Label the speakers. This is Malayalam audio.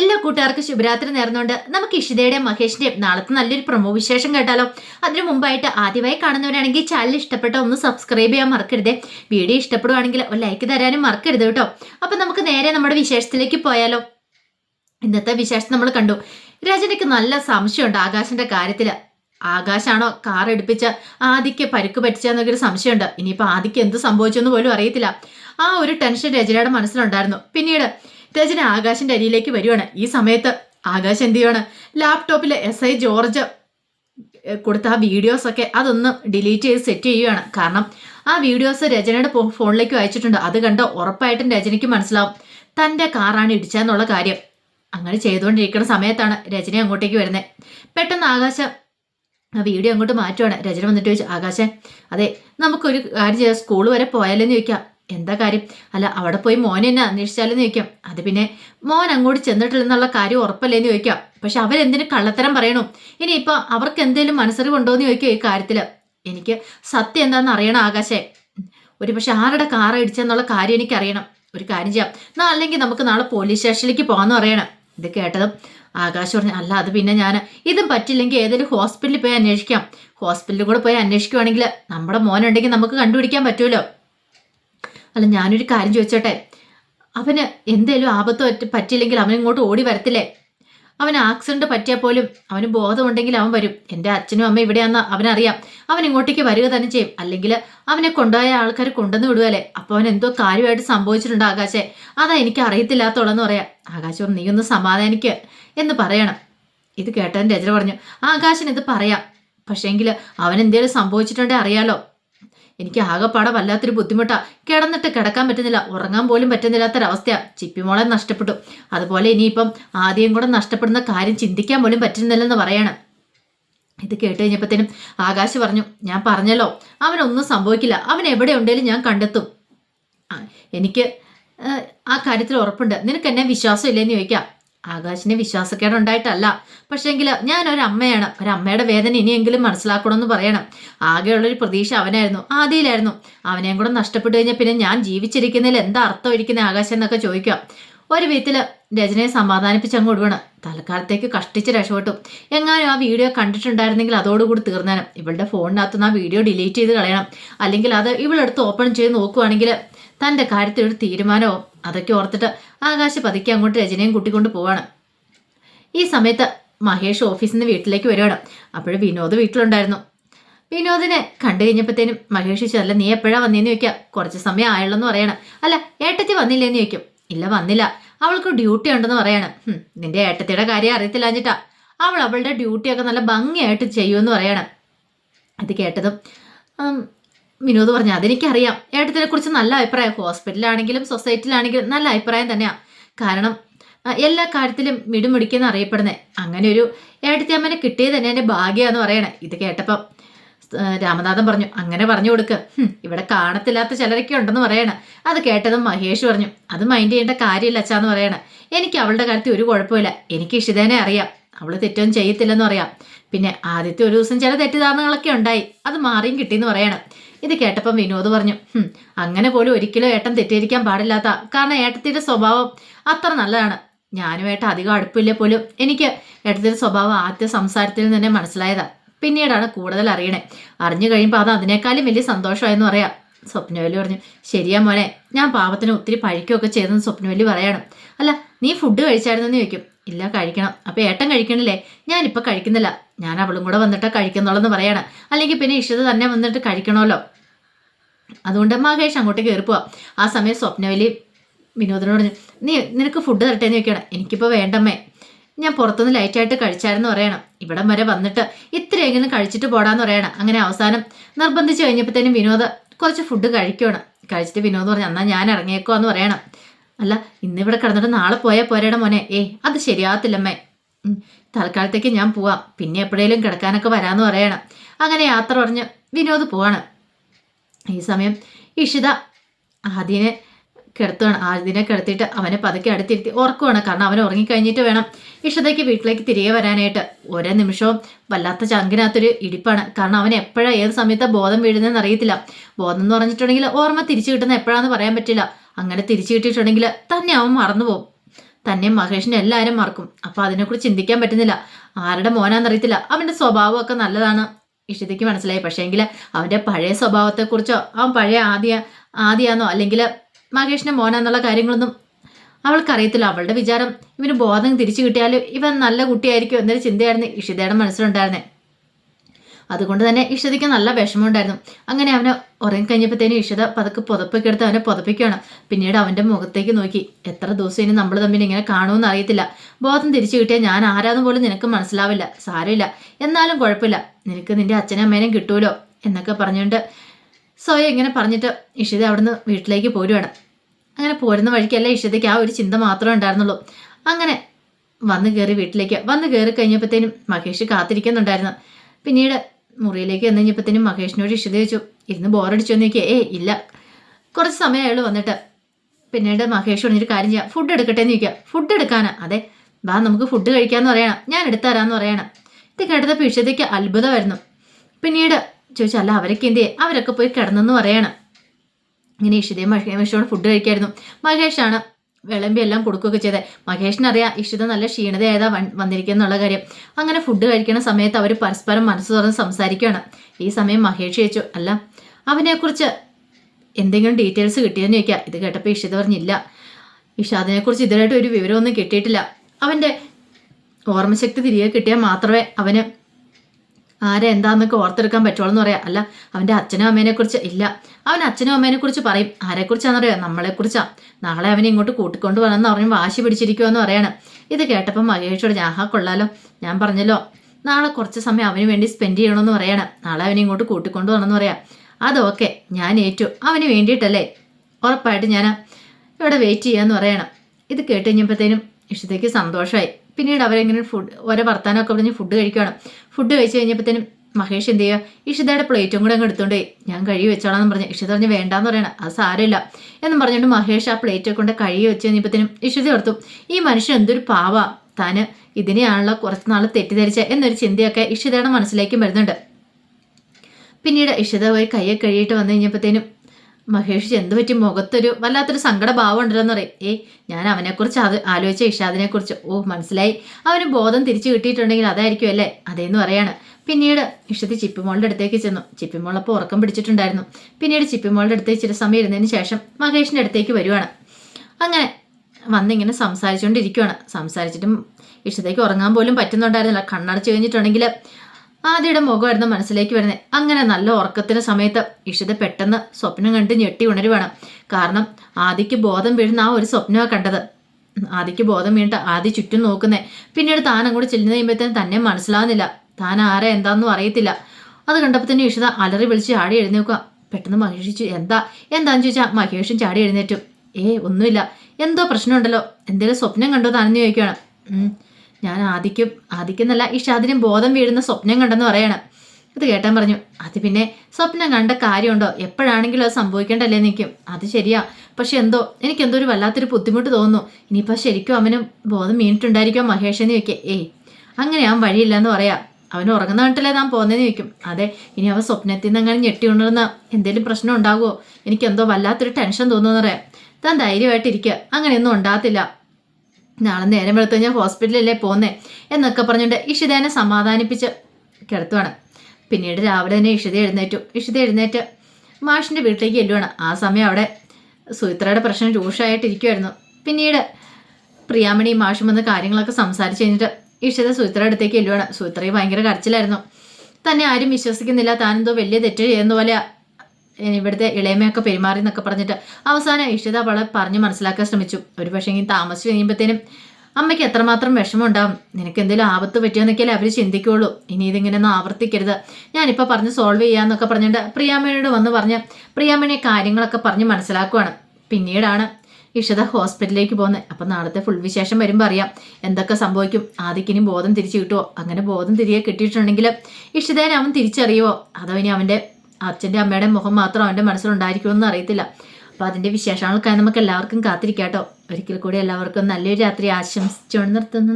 Speaker 1: എല്ലാ കൂട്ടുകാർക്കും ശുഭരാത്രി നേർന്നുകൊണ്ട് നമുക്ക് ഇഷിതയുടെയും മഹേഷിന്റെയും നാളത്തെ നല്ലൊരു പ്രമോ വിശേഷം കേട്ടാലോ. അതിനു മുമ്പായിട്ട് ആദ്യമായി കാണുന്നവരാണെങ്കിൽ ചാനൽ ഇഷ്ടപ്പെട്ട ഒന്ന് സബ്സ്ക്രൈബ് ചെയ്യാൻ മറക്കരുത്. വീഡിയോ ഇഷ്ടപ്പെടുവാണെങ്കിൽ ഒരു ലൈക്ക് തരാനും മറക്കരുത് കേട്ടോ. അപ്പൊ നമുക്ക് നേരെ നമ്മുടെ വിശേഷത്തിലേക്ക് പോയാലോ. ഇന്നത്തെ വിശേഷം നമ്മൾ കണ്ടു. രചനയ്ക്ക് നല്ല സംശയമുണ്ട് ആകാശിന്റെ കാര്യത്തിൽ. ആകാശാണോ കാർ എടുപ്പിച്ച ആദിക്ക് പരിക്ക് പറ്റിച്ചെന്നൊരു സംശയമുണ്ട്. ഇനിയിപ്പോൾ ആദിക്ക് എന്ത് സംഭവിച്ചെന്ന് പോലും അറിയത്തില്ല. ആ ഒരു ടെൻഷൻ രചനയുടെ മനസ്സിലുണ്ടായിരുന്നു. പിന്നീട് രചന ആകാശിന്റെ അരിയിലേക്ക് വരുവാണ്. ഈ സമയത്ത് ആകാശ് എന്ത് ചെയ്യുവാണ്? ലാപ്ടോപ്പിൽ എസ് ഐ ജോർജ് കൊടുത്ത ആ വീഡിയോസ് ഒക്കെ അതൊന്ന് ഡിലീറ്റ് ചെയ്ത് സെറ്റ് ചെയ്യുകയാണ് കാരണം ആ വീഡിയോസ് രചനയുടെ ഫോണിലേക്ക് അയച്ചിട്ടുണ്ട്. അത് കണ്ട് ഉറപ്പായിട്ടും രചനയ്ക്ക് മനസ്സിലാവും. തന്റെ കാറാണ് ഇടിച്ചതെന്നുള്ള കാര്യം. അങ്ങനെ ചെയ്തുകൊണ്ടിരിക്കുന്ന സമയത്താണ് രചന അങ്ങോട്ടേക്ക് വരുന്നത് പെട്ടെന്ന് ആകാശം ആ വീഡിയോ അങ്ങോട്ട് മാറ്റുവാണ്. രചന വന്നിട്ട് ചോദിച്ചു ആകാശേ അതെ നമുക്കൊരു കാര്യം ചെയ്യാം. സ്കൂൾ വരെ പോയാലെന്ന് ചോദിക്കാം. എന്താ കാര്യം? അല്ല അവിടെ പോയി മോൻ എന്നെ അന്വേഷിച്ചാലെന്ന് ചോദിക്കാം. അത് പിന്നെ മോൻ അങ്ങോട്ട് ചെന്നിട്ടില്ലെന്നുള്ള കാര്യം ഉറപ്പല്ലേന്ന് ചോദിക്കാം. പക്ഷെ അവരെന്തിനു കള്ളത്തരം പറയണു? ഇനിയിപ്പോ അവർക്ക് എന്തെങ്കിലും മനസ്സറിവുണ്ടോ എന്ന് ചോദിക്കുക ഈ കാര്യത്തിൽ? എനിക്ക് സത്യം എന്താണെന്ന് അറിയണം ആകാശേ. ഒരു പക്ഷെ ആരുടെ കാർ ഇടിച്ചെന്നുള്ള കാര്യം എനിക്ക് അറിയണം ഒരു കാര്യം ചെയ്യാം. അല്ലെങ്കിൽ നമുക്ക് നാളെ പോലീസ് സ്റ്റേഷനിലേക്ക് പോകാമെന്ന് പറയണം. ഇത് കേട്ടതും ആകാശ് പറഞ്ഞു അല്ല അത് പിന്നെ ഞാൻ ഇതും പറ്റില്ലെങ്കിൽ ഏതെങ്കിലും ഹോസ്പിറ്റലിൽ പോയി അന്വേഷിക്കാം. ഹോസ്പിറ്റലിൽ കൂടെ പോയി അന്വേഷിക്കുവാണെങ്കിൽ നമ്മുടെ മോനുണ്ടെങ്കിൽ നമുക്ക് കണ്ടുപിടിക്കാൻ പറ്റുമല്ലോ അല്ല ഞാനൊരു കാര്യം ചോദിച്ചോട്ടെ? അവന് എന്തേലും ആപത്തോ പറ്റില്ലെങ്കിൽ അവൻ ഇങ്ങോട്ട് ഓടി വരത്തില്ലേ? അവന് ആക്സിഡന്റ് പറ്റിയാൽ പോലും അവന് ബോധമുണ്ടെങ്കിൽ അവൻ വരും. എന്റെ അച്ഛനും അമ്മയും ഇവിടെയാന്ന് അവനറിയാം. അവൻ ഇങ്ങോട്ടേക്ക് വരിക തന്നെ ചെയ്യും. അല്ലെങ്കിൽ അവനെ കൊണ്ടുപോയ ആൾക്കാർ കൊണ്ടുവന്ന് വിടുകയല്ലേ? അപ്പോൾ അവൻ എന്തോ കാര്യമായിട്ട് സംഭവിച്ചിട്ടുണ്ട് ആകാശെ. അതാ എനിക്ക് അറിയത്തില്ലാത്തോളെന്ന് പറയാം. ആകാശ് നീ ഒന്ന് സമാധാനിക്ക് എന്ന് പറയണം. ഇത് കേട്ടവൻ രചന പറഞ്ഞു ആകാശൻ ഇത് പറയാം. പക്ഷേങ്കിൽ അവൻ എന്തേലും സംഭവിച്ചിട്ടുണ്ടെങ്കിൽ അറിയാലോ. എനിക്ക് ആകെപ്പാടെ വല്ലാത്തൊരു ബുദ്ധിമുട്ടാ. കിടന്നിട്ട് കിടക്കാൻ പറ്റുന്നില്ല. ഉറങ്ങാൻ പോലും പറ്റുന്നില്ലാത്തൊരവസ്ഥയാ. ചിപ്പിമോളെ നഷ്ടപ്പെട്ടു. അതുപോലെ ഇനിയിപ്പം ആദ്യം കൂടെ നഷ്ടപ്പെടുന്ന കാര്യം ചിന്തിക്കാൻ പോലും പറ്റുന്നില്ലെന്ന് പറയണം. ഇത് കേട്ട് കഴിഞ്ഞപ്പോഴത്തേനും ആകാശ് പറഞ്ഞു ഞാൻ പറഞ്ഞല്ലോ അവനൊന്നും സംഭവിക്കില്ല. അവൻ എവിടെ ഉണ്ടെങ്കിലും ഞാൻ കണ്ടെത്തും. എനിക്ക് ആ, കാര്യത്തിൽ ഉറപ്പുണ്ട്. നിനക്ക് എന്നെ വിശ്വാസം ഇല്ലെന്ന് ചോദിക്കാം. ആകാശിന് വിശ്വാസക്കേടുണ്ടായിട്ടല്ല. പക്ഷേങ്കിൽ ഞാൻ ഒരു അമ്മയാണ് ഒരു അമ്മയുടെ വേദന ഇനിയെങ്കിലും മനസ്സിലാക്കണമെന്ന് പറയണം. ആകെയുള്ളൊരു പ്രതീക്ഷ അവനായിരുന്നു. ആദ്യയിലായിരുന്നു അവനെയും കൂടെ നഷ്ടപ്പെട്ടു കഴിഞ്ഞാൽ പിന്നെ ഞാൻ ജീവിച്ചിരിക്കുന്നതിൽ എന്താ അർത്ഥം ഇരിക്കുന്ന ആകാശം എന്നൊക്കെ ചോദിക്കാം ഒരു വിധത്തിൽ രചനയെ സമാധാനിപ്പിച്ച് അങ്ങ് വിടുവാണ്. തൽക്കാലത്തേക്ക് കഷ്ടിച്ച് രക്ഷപ്പെട്ടു. എങ്ങാനും ആ വീഡിയോ കണ്ടിട്ടുണ്ടായിരുന്നെങ്കിൽ അതോടുകൂടി തീർന്നേനും. ഇവളുടെ ഫോണിനകത്തുനിന്ന് ആ വീഡിയോ ഡിലീറ്റ് ചെയ്ത് കളയണം. അല്ലെങ്കിൽ അത് ഇവളെടുത്ത് ഓപ്പൺ ചെയ്ത് നോക്കുവാണെങ്കിൽ തന്റെ കാര്യത്തിൽ ഒരു തീരുമാനമോ അതൊക്കെ ഓർത്തിട്ട് ആകാശ പതുക്കെ അങ്ങോട്ട് രചനയും കൂട്ടിക്കൊണ്ട് പോവാണ്. ഈ സമയത്ത് മഹേഷ് ഓഫീസിൽ നിന്ന് വീട്ടിലേക്ക് വരുവാണ്. അപ്പോഴും വിനോദ് വീട്ടിലുണ്ടായിരുന്നു. വിനോദിനെ കണ്ടു കഴിഞ്ഞപ്പോഴത്തേനും മഹേഷ് ചോദിച്ചു നീ എപ്പോഴാ വന്നേന്ന് ചോദിക്കുക കുറച്ച് സമയം ആയുള്ളൂ എന്ന് പറയണം. അല്ല ഏട്ടത്തി വന്നില്ലേന്ന് ചോദിക്കും. ഇല്ല വന്നില്ല. അവൾക്ക് ഡ്യൂട്ടി ഉണ്ടെന്ന് പറയണം. നിന്റെ ഏട്ടത്തിയുടെ കാര്യം അറിയത്തില്ല എന്നിട്ടാ അവൾ അവളുടെ ഡ്യൂട്ടിയൊക്കെ നല്ല ഭംഗിയായിട്ട് ചെയ്യുമെന്ന് പറയണം. അത് കേട്ടതും വിനോദ് പറഞ്ഞു അതെനിക്കറിയാം. ഏട്ടത്തിനെ കുറിച്ച് നല്ല അഭിപ്രായം. ഹോസ്പിറ്റലാണെങ്കിലും സൊസൈറ്റിയിലാണെങ്കിലും നല്ല അഭിപ്രായം തന്നെയാണ് കാരണം എല്ലാ കാര്യത്തിലും മിടുമിടിക്കുന്ന അറിയപ്പെടുന്നത് അങ്ങനെ ഒരു ഏട്ടത്തി അമ്മനെ കിട്ടിയത് തന്നെ എന്റെ ഭാഗ്യമാന്ന് പറയണേ. ഇത് കേട്ടപ്പം രാമനാഥൻ പറഞ്ഞു അങ്ങനെ പറഞ്ഞു കൊടുക്ക്. ഇവിടെ കാണത്തില്ലാത്ത ചിലരൊക്കെ ഉണ്ടെന്ന് പറയണ. അത് കേട്ടതും മഹേഷ് പറഞ്ഞു അത് മൈൻഡ് ചെയ്യേണ്ട കാര്യമില്ല അച്ഛാന്ന് പറയണ. എനിക്ക് അവളുടെ കാര്യത്തിൽ ഒരു കുഴപ്പമില്ല. എനിക്ക് ഇഷിതേനെ അറിയാം. അവൾ തെറ്റൊന്നും ചെയ്യത്തില്ലെന്ന് പറയാം. പിന്നെ ആദ്യത്തെ ഒരു ദിവസം ചില തെറ്റിദ്ധാരണകളൊക്കെ ഉണ്ടായി. അത് മാറിയും കിട്ടിയെന്ന് പറയണം. ഇത് കേട്ടപ്പം വിനോദ് പറഞ്ഞു അങ്ങനെ പോലും ഒരിക്കലും ഏട്ടൻ തെറ്റിദ്ധരിക്കാൻ പാടില്ലാത്ത. കാരണം ഏട്ടത്തിന്റെ സ്വഭാവം അത്ര നല്ലതാണ്. ഞാനും ഏട്ട അധികം അടുപ്പില്ല പോലും. എനിക്ക് ഏട്ടത്തിന്റെ സ്വഭാവം ആദ്യ സംസാരത്തിൽ തന്നെ മനസ്സിലായതാ. പിന്നീടാണ് കൂടുതൽ അറിയണേ. അറിഞ്ഞു കഴിയുമ്പോൾ അത് അതിനേക്കാളും വലിയ സന്തോഷമായെന്ന് പറയാം. സ്വപ്നവല്ലി പറഞ്ഞു ശരിയാ മോനെ. ഞാൻ പാപത്തിന് ഒത്തിരി പഴിക്കുകയൊക്കെ ചെയ്തെന്ന് സ്വപ്നവല്ലി പറയണം. അല്ല നീ ഫുഡ് കഴിച്ചായിരുന്നെന്ന് ചോദിക്കും. ഇല്ല കഴിക്കണം. അപ്പോൾ ഏട്ടൻ കഴിക്കണില്ലേ? ഞാനിപ്പോൾ കഴിക്കുന്നില്ല. ഞാൻ അവളും കൂടെ വന്നിട്ട് കഴിക്കുന്നുള്ളെന്ന് പറയണം. അല്ലെങ്കിൽ പിന്നെ ഇഷ്ടത തന്നെ വന്നിട്ട് കഴിക്കണമല്ലോ. അതുകൊണ്ട് മഹേഷ് അങ്ങോട്ട് കയറി പോവാം. ആ സമയം സ്വപ്നവലി വിനോദിനോട് നീ നിനക്ക് ഫുഡ് തരട്ടെ എന്ന് ചോദിക്കണം എനിക്കിപ്പോൾ വേണ്ടമ്മേ. ഞാൻ പുറത്തുനിന്ന് ലൈറ്റായിട്ട് കഴിച്ചായിരുന്നു പറയണം. ഇവിടം വരെ വന്നിട്ട് ഇത്രയെങ്കിലും കഴിച്ചിട്ട് പോടാന്ന് പറയണം. അങ്ങനെ അവസാനം നിർബന്ധിച്ച് കഴിഞ്ഞപ്പോഴത്തേനും വിനോദ് കുറച്ച് ഫുഡ് കഴിക്കണം കഴിച്ചിട്ട് വിനോദ് പറഞ്ഞു എന്നാൽ ഞാൻ ഇറങ്ങിയേക്കോന്ന് പറയണം. അല്ല ഇന്നിവിടെ കിടന്നിട്ട് നാളെ പോയാൽ പോരേടെ മോനെ. ഏ അത് ശരിയാകത്തില്ലമ്മേ തൽക്കാലത്തേക്ക് ഞാൻ പോവാം. പിന്നെ എപ്പോഴേലും കിടക്കാനൊക്കെ വരാമെന്ന് പറയണം. അങ്ങനെ യാത്ര പറഞ്ഞ് വിനോദ് പോവാണ്. ഈ സമയം ഇഷിത ആദ്യനെ കിടത്തുകയാണ് ആദ്യനെ കിടത്തിയിട്ട് അവനെ പതുക്കെ അടുത്തിരുത്തി ഉറക്കുവാണ്. കാരണം അവൻ ഉറങ്ങിക്കഴിഞ്ഞിട്ട് വേണം ഇഷിതയ്ക്ക് വീട്ടിലേക്ക് തിരികെ വരാനായിട്ട്. ഓരോ നിമിഷവും വല്ലാത്ത ചങ്കിനകത്തൊരു ഇടിപ്പാണ്. കാരണം അവൻ എപ്പോഴാണ് ഏത് സമയത്താണ് ബോധം വീഴുന്നതെന്ന് അറിയത്തില്ല. ബോധം എന്ന് പറഞ്ഞിട്ടുണ്ടെങ്കിൽ ഓർമ്മ തിരിച്ചു കിട്ടുന്ന എപ്പോഴാന്ന് പറയാൻ പറ്റില്ല. അങ്ങനെ തിരിച്ചു കിട്ടിയിട്ടുണ്ടെങ്കിൽ തന്നെ അവൻ മറന്നുപോകും തന്നെ മഹേഷിനെ എല്ലാവരും മറക്കും. അപ്പൊ അതിനെക്കുറിച്ച് ചിന്തിക്കാൻ പറ്റുന്നില്ല. ആരുടെ അവന്റെ സ്വഭാവം ഒക്കെ നല്ലതാണ്. ഇഷിതയ്ക്ക് മനസ്സിലായി. പക്ഷേങ്കിൽ അവന്റെ പഴയ സ്വഭാവത്തെക്കുറിച്ചോ അവൻ പഴയ ആദ്യ ആദ്യാന്നോ അല്ലെങ്കിൽ മഹേഷിന്റെ മോനാന്നുള്ള കാര്യങ്ങളൊന്നും അവൾക്കറിയത്തില്ല. അവളുടെ വിചാരം ഇവന് ബോധം തിരിച്ചു കിട്ടിയാലും ഇവൻ നല്ല കുട്ടിയായിരിക്കും എന്നൊരു ചിന്തയായിരുന്നു ഇഷിതയുടെ മനസ്സിലുണ്ടായിരുന്നേ. അതുകൊണ്ട് തന്നെ ഇഷതയ്ക്ക് നല്ല വിഷമമുണ്ടായിരുന്നു. അങ്ങനെ അവനെ ഉറങ്ങിക്കഴിഞ്ഞപ്പോഴത്തേനും ഇഷത പതുക്കെ പുതപ്പൊക്കെ എടുത്ത് അവനെ പുതപ്പിക്കുകയാണ്. പിന്നീട് അവന്റെ മുഖത്തേക്ക് നോക്കി. എത്ര ദിവസം ഇനി നമ്മൾ തമ്മിൽ ഇങ്ങനെ കാണുമെന്ന് അറിയത്തില്ല. ബോധം തിരിച്ചു കിട്ടിയാൽ ഞാൻ ആരാന്ന് പോലും നിനക്ക് മനസ്സിലാവില്ല. സാരമില്ല. എന്നാലും കുഴപ്പമില്ല. നിനക്ക് നിന്റെ അച്ഛനും അമ്മേനും കിട്ടുമല്ലോ എന്നൊക്കെ പറഞ്ഞുകൊണ്ട് സ്വയം ഇങ്ങനെ പറഞ്ഞിട്ട് ഇഷിത അവിടുന്ന് വീട്ടിലേക്ക് പോരുവാണ്. അങ്ങനെ പോരുന്ന വഴിക്കല്ല ഇഷിതയ്ക്ക് ആ ഒരു ചിന്ത മാത്രമേ ഉണ്ടായിരുന്നുള്ളൂ. അങ്ങനെ വന്ന് കയറി വീട്ടിലേക്ക്. വന്ന് കയറി കഴിഞ്ഞപ്പോഴത്തേനും മഹേഷ് കാത്തിരിക്കുന്നുണ്ടായിരുന്നു. പിന്നീട് മുറിയിലേക്ക് വന്നു കഴിഞ്ഞപ്പോഴത്തേനും മഹേഷിനോട് ഇഷിത ചോദിച്ചു ഇരുന്ന് ബോറടിച്ചു എന്ന് നോക്കിയാൽ ഏ ഇല്ല. കുറച്ച് സമയം അയാൾ വന്നിട്ട് പിന്നീട് മഹേഷ് ഒരു കാര്യം ചെയ്യാം. ഫുഡ് എടുക്കട്ടെ എന്ന് ചോദിക്കുക ഫുഡ് എടുക്കാനാ. അതെ. വാ നമുക്ക് ഫുഡ് കഴിക്കാമെന്ന് പറയണം. ഞാൻ എടുത്തരാന്ന് പറയണം. ഇത് കേട്ടപ്പോൾ ഇഷിതയ്ക്ക് അത്ഭുതമായിരുന്നു. പിന്നീട് ചോദിച്ചു അല്ല അവരൊക്കെ എന്ത് അവരൊക്കെ പോയി കിടന്നെന്ന് പറയണം. ഇങ്ങനെ ഇഷിതയും മഹേഷോട് ഫുഡ് കഴിക്കായിരുന്നു. മഹേഷാണ് വിളമ്പി എല്ലാം കൊടുക്കുകയൊക്കെ ചെയ്തത് മഹേഷിനറിയാം ഇഷിത നല്ല ക്ഷീണതയായതാ വന്നിരിക്കുന്നുള്ള കാര്യം. അങ്ങനെ ഫുഡ് കഴിക്കുന്ന സമയത്ത് അവർ പരസ്പരം മനസ്സ് തുറന്ന് സംസാരിക്കുകയാണ്. ഈ സമയം മഹേഷ് ചോദിച്ചു അല്ല അവനെക്കുറിച്ച് എന്തെങ്കിലും ഡീറ്റെയിൽസ് കിട്ടിയെന്ന് ചോദിക്കുക ഇത് കേട്ടപ്പോൾ ഇഷിത പറഞ്ഞില്ല. ഇഷാദിനെക്കുറിച്ച് ഇതിനായിട്ട് ഒരു വിവരമൊന്നും കിട്ടിയിട്ടില്ല. അവന്റെ ഓർമ്മശക്തി തിരികെ കിട്ടിയാൽ മാത്രമേ അവന് ആരെ എന്താന്നൊക്കെ ഓർത്തെടുക്കാൻ പറ്റുള്ളൂ എന്ന് പറയാം. അല്ല അവന്റെ അച്ഛനും അമ്മേനെ കുറിച്ച് ഇല്ല. അവൻ അച്ഛനും അമ്മേനെ കുറിച്ച് പറയും. ആരെക്കുറിച്ചാണെന്നറിയാം നമ്മളെക്കുറിച്ചാ നാളെ അവനെ ഇങ്ങോട്ട് കൂട്ടിക്കൊണ്ട് വന്നെന്ന് പറഞ്ഞ് വാശി പിടിച്ചിരിക്കുമെന്ന് പറയാണ്. ഇത് കേട്ടപ്പോൾ മഹേഷോട് ഞാഹാ കൊള്ളാലോ. ഞാൻ പറഞ്ഞല്ലോ. നാളെ കുറച്ച് സമയം അവന് വേണ്ടി സ്പെൻഡ് ചെയ്യണമെന്ന് പറയാണ്. നാളെ അവനെ ഇങ്ങോട്ട് കൂട്ടിക്കൊണ്ട് വന്നെന്ന് പറയാം. അതൊക്കെ ഞാൻ ഏറ്റു. അവന് വേണ്ടിയിട്ടല്ലേ. ഉറപ്പായിട്ട് ഞാൻ ഇവിടെ വെയിറ്റ് ചെയ്യാന്ന് പറയണം. ഇത് കേട്ട് കഴിഞ്ഞപ്പോഴത്തേനും ഇഷ്ടത്തേക്ക് സന്തോഷമായി പിന്നീട് അവരെങ്ങനെ ഫുഡ് ഓരോ വർത്താനമൊക്കെ പറഞ്ഞ് ഫുഡ് കഴിക്കുകയാണ്. ഫുഡ് കഴിച്ച് കഴിഞ്ഞപ്പോഴത്തേനും മഹേഷ് എന്ത് ചെയ്യുക? ഇഷിതയുടെ പ്ലേറ്റും കൂടെ അങ്ങ് എടുത്തോണ്ടേ ഞാൻ കഴുകി വെച്ചോളാന്ന് പറഞ്ഞു. ഇഷിത പറഞ്ഞ് വേണ്ടാന്ന് പറയണം. അത് സാരമില്ല. എന്നും പറഞ്ഞുകൊണ്ട് മഹേഷ് ആ പ്ലേറ്റ് കൊണ്ട് കഴുകി വെച്ച് കഴിഞ്ഞപ്പോഴത്തേനും ഇഷിത ഓർത്തു ഈ മനുഷ്യൻ എന്തൊരു പാവ. താന് ഇതിനെയാണല്ലോ കുറച്ച് നാൾ തെറ്റിദ്ധരിച്ച എന്നൊരു ചിന്തയൊക്കെ ഇഷിതയുടെ മനസ്സിലേക്കും വരുന്നുണ്ട്. പിന്നീട് ഇഷിത പോയി കയ്യെ കഴുകിയിട്ട് വന്നു കഴിഞ്ഞപ്പോഴത്തേനും മഹേഷ് എന്ത് പറ്റി? മുഖത്തൊരു വല്ലാത്തൊരു സങ്കട ഭാവം ഉണ്ടല്ലോ പറയും. ഏ ഞാൻ അവനെക്കുറിച്ച് അത് ആലോചിച്ച ഇഷാദിനെക്കുറിച്ച്. ഓ മനസ്സിലായി. അവന് ബോധം തിരിച്ചു കിട്ടിയിട്ടുണ്ടെങ്കിൽ അതായിരിക്കും അല്ലേ? അതേന്ന് പറയാണ്. പിന്നീട് ഇഷ്ടത്തി ചിപ്പിമോളുടെ അടുത്തേക്ക് ചെന്നു. ചിപ്പിമോൾ അപ്പോൾ ഉറക്കം പിടിച്ചിട്ടുണ്ടായിരുന്നു. പിന്നീട് ചിപ്പിമോളുടെ അടുത്തേക്ക് ചില സമയം ഇരുന്നതിന് ശേഷം മഹേഷിന്റെ അടുത്തേക്ക് വരുവാണ്. അങ്ങനെ വന്നിങ്ങനെ സംസാരിച്ചുകൊണ്ടിരിക്കുവാണ് സംസാരിച്ചിട്ടും ഇഷ്ടത്തേക്ക് ഉറങ്ങാൻ പോലും പറ്റുന്നുണ്ടായിരുന്നില്ല. കണ്ണടച്ച് കഴിഞ്ഞിട്ടുണ്ടെങ്കിൽ ആദ്യയുടെ മുഖമായിരുന്നു മനസ്സിലേക്ക് വരുന്നത്. അങ്ങനെ നല്ല ഉറക്കത്തിന് സമയത്ത് ഇഷിത പെട്ടെന്ന് സ്വപ്നം കണ്ട് ഞെട്ടി ഉണരുവാണ്. കാരണം ആദിക്ക് ബോധം വീഴുന്ന ആ ഒരു സ്വപ്നമാണ് കണ്ടത്. ആദിക്ക് ബോധം വീണിട്ട് ആദ്യ ചുറ്റും നോക്കുന്നേ. പിന്നീട് താൻ അങ്ങോട്ട് ചെല്ലുന്ന കഴിയുമ്പോഴത്തേനും തന്നെ മനസ്സിലാവുന്നില്ല. താൻ ആരെ എന്താണെന്നും അറിയത്തില്ല. അത് കണ്ടപ്പോൾ തന്നെ ഇഷിത അലറി വിളിച്ച് ചാടി എഴുന്നേക്കുക പെട്ടെന്ന് മഹേഷിച്ചു എന്താ? എന്താന്ന് ചോദിച്ചാൽ മഹേഷും ചാടി എഴുന്നേറ്റു. ഏ ഒന്നുമില്ല. എന്തോ പ്രശ്നമുണ്ടല്ലോ. എന്തെങ്കിലും സ്വപ്നം കണ്ടോ താനെന്ന് ചോദിക്കുകയാണ് ഞാൻ ആദിക്കും ആദിക്കെന്നല്ല ഷാദിനും ബോധം വീഴുന്ന സ്വപ്നം കണ്ടെന്ന് പറയണം. ഇത് കേട്ടാൻ പറഞ്ഞു അത് പിന്നെ സ്വപ്നം കണ്ട കാര്യമുണ്ടോ? എപ്പോഴാണെങ്കിലും അത് സംഭവിക്കേണ്ടല്ലേ നിൽക്കും അത് ശരിയാ. പക്ഷെ എന്തോ എനിക്ക് എന്തോ ഒരു വല്ലാത്തൊരു ബുദ്ധിമുട്ട് തോന്നുന്നു. ഇനിയിപ്പോൾ ശരിക്കും അവനും ബോധം വീണിട്ടുണ്ടായിരിക്കും മഹേഷ് എന്ന് ചോദിക്കുക ഏയ് അങ്ങനെ അവൻ വഴിയില്ലെന്ന് പറയാം. അവൻ ഉറങ്ങുന്ന കണ്ടല്ലേ താൻ പോകുന്നതെന്ന് ചോദിക്കും. അതെ ഇനി അവൻ സ്വപ്നത്തിൽ നിന്ന് അങ്ങനെ ഞെട്ടി ഉണർന്ന എന്തെങ്കിലും പ്രശ്നം ഉണ്ടാകുമോ എനിക്ക് എന്തോ വല്ലാത്തൊരു ടെൻഷൻ തോന്നുന്നു പറയാം. താൻ ധൈര്യമായിട്ടിരിക്കുക അങ്ങനെയൊന്നും ഉണ്ടാകത്തില്ല. നാളെ നേരം വെളുത്ത് കഴിഞ്ഞാൽ ഹോസ്പിറ്റലിലല്ലേ പോന്നേ എന്നൊക്കെ പറഞ്ഞുകൊണ്ട് ഇഷിതേനെ സമാധാനിപ്പിച്ച് കിടത്തുവാണ്. പിന്നീട് രാവിലെ തന്നെ ഇഷിത എഴുന്നേറ്റു. ഇഷിത എഴുന്നേറ്റ് മാഷിന്റെ വീട്ടിലേക്ക് ചെല്ലുവാണ്. ആ സമയം അവിടെ സുഹിത്രയുടെ പ്രശ്നം രൂക്ഷമായിട്ടിരിക്കുമായിരുന്നു പിന്നീട് പ്രിയാമണി മാഷും വന്ന് കാര്യങ്ങളൊക്കെ സംസാരിച്ച് കഴിഞ്ഞിട്ട് ഇഷിത സുഹിത്രയുടെ അടുത്തേക്ക് ചെല്ലുവാണ്. സുഹിത്രയെ ഭയങ്കര കരച്ചിലായിരുന്നു. തന്നെ ആരും വിശ്വസിക്കുന്നില്ല. താനെന്തോ വലിയ തെറ്റ് ചെയ്യുന്ന പോലെ ഇവിടുത്തെ ഇളയമയൊക്കെ പെരുമാറി എന്നൊക്കെ പറഞ്ഞിട്ട് അവസാനം ഇഷിത അവളെ പറഞ്ഞ് മനസ്സിലാക്കാൻ ശ്രമിച്ചു. ഒരു പക്ഷേ ഇങ്ങനെ താമസിച്ച് കഴിയുമ്പോഴത്തേനും അമ്മയ്ക്ക് എത്രമാത്രം വിഷമം ഉണ്ടാവും നിനക്ക് എന്തെങ്കിലും ആപത്ത് പറ്റിയെന്നൊക്കെയല്ലേ അവർ ചിന്തിക്കുള്ളൂ. ഇനി ഇതിങ്ങനെ ഒന്നും ആവർത്തിക്കരുത്. ഞാനിപ്പോൾ പറഞ്ഞ് സോൾവ് ചെയ്യാന്നൊക്കെ പറഞ്ഞിട്ട് പ്രിയാമ്മയോട് വന്ന് പറഞ്ഞ് പ്രിയാമ്മനെ കാര്യങ്ങളൊക്കെ പറഞ്ഞ് മനസ്സിലാക്കുവാണ്. പിന്നീടാണ് ഇഷിത ഹോസ്പിറ്റലിലേക്ക് പോകുന്നത്. അപ്പം നാളത്തെ ഫുൾ വിശേഷം വരുമ്പോൾ അറിയാം എന്തൊക്കെ സംഭവിക്കും. ആദ്യക്കിനി ബോധം തിരിച്ചു കിട്ടുമോ അങ്ങനെ ബോധം തിരികെ കിട്ടിയിട്ടുണ്ടെങ്കിൽ ഇഷിതേനെ അവൻ തിരിച്ചറിയുമോ അതോ ഇനി അവന്റെ അച്ഛന്റെ അമ്മയുടെ മുഖം മാത്രം അവന്റെ മനസ്സിലുണ്ടായിരിക്കുമെന്ന് അറിയത്തില്ല. അപ്പോൾ അതിന്റെ വിശേഷങ്ങൾക്കായി നമുക്ക് എല്ലാവർക്കും കാത്തിരിക്കാം കേട്ടോ ഒരിക്കൽ കൂടി എല്ലാവർക്കും നല്ലൊരു രാത്രി ആശംസിച്ചുകൊണ്ട് നിർത്തുന്നു.